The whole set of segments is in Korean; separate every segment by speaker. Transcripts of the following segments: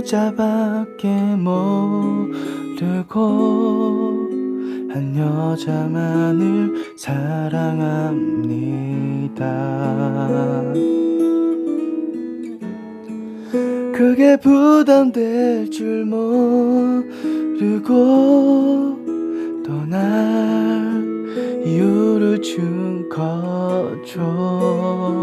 Speaker 1: 글자밖에 모르고 한 여자만을 사랑합니다. 그게 부담될 줄 모르고 떠날 이유를 준 거죠.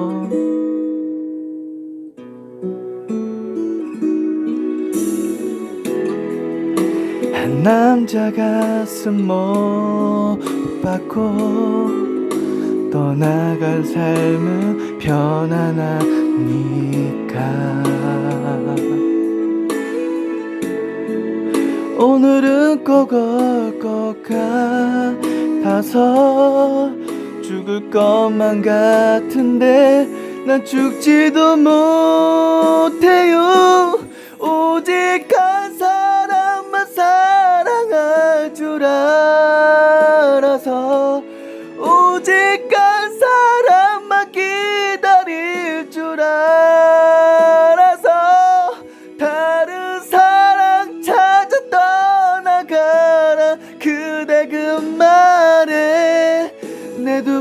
Speaker 1: 한 남자 가슴 못 받고 떠나간 삶은 편안하니까. 오늘은 꼭 올 것 같아서 죽을 것만 같은데 난 죽지도 못해요. 오직 한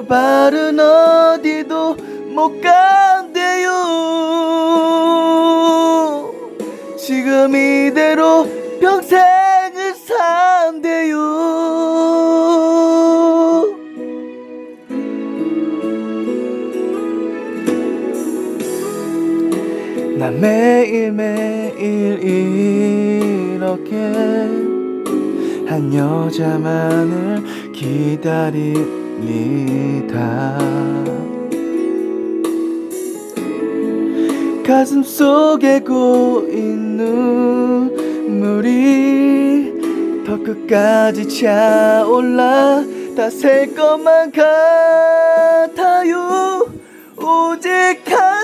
Speaker 1: 발은 어디도 못 간대요. 지금 이대로 평생을 산대요. 난 매일매일 이렇게 한 여자만을 기다 립니다. 가슴 속에 고인 눈물이 더 끝까지 차올라 다 셀 것만 같아요. 오직 한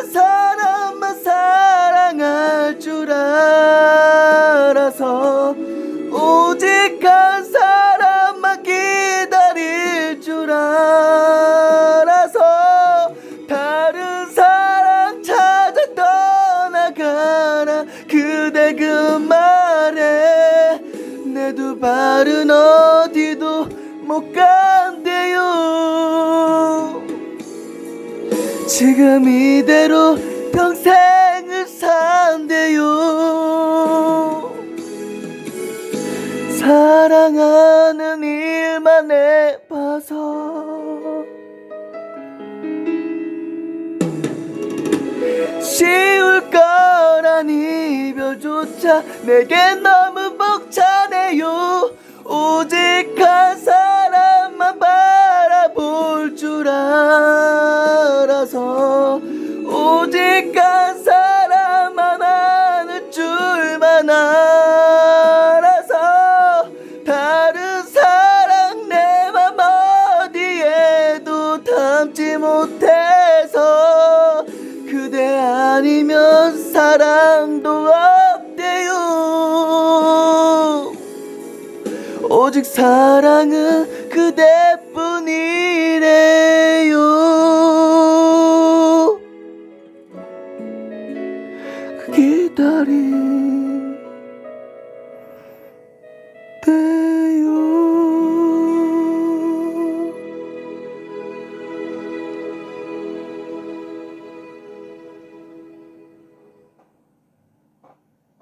Speaker 1: 두 발은 어디도 못 간대요. 지금 이대로 평생을 산대요. 사랑하는 일만 해봐서. 쉬울 거란 이별조차 내겐 너무 벅차네요 오직 한 사람 만 아는 줄만 알아서 다른 사랑 내 맘 어디에도 담지 못해서 그대 아니면 사랑도 없대요. 오직 사랑은 그대뿐이 daddy.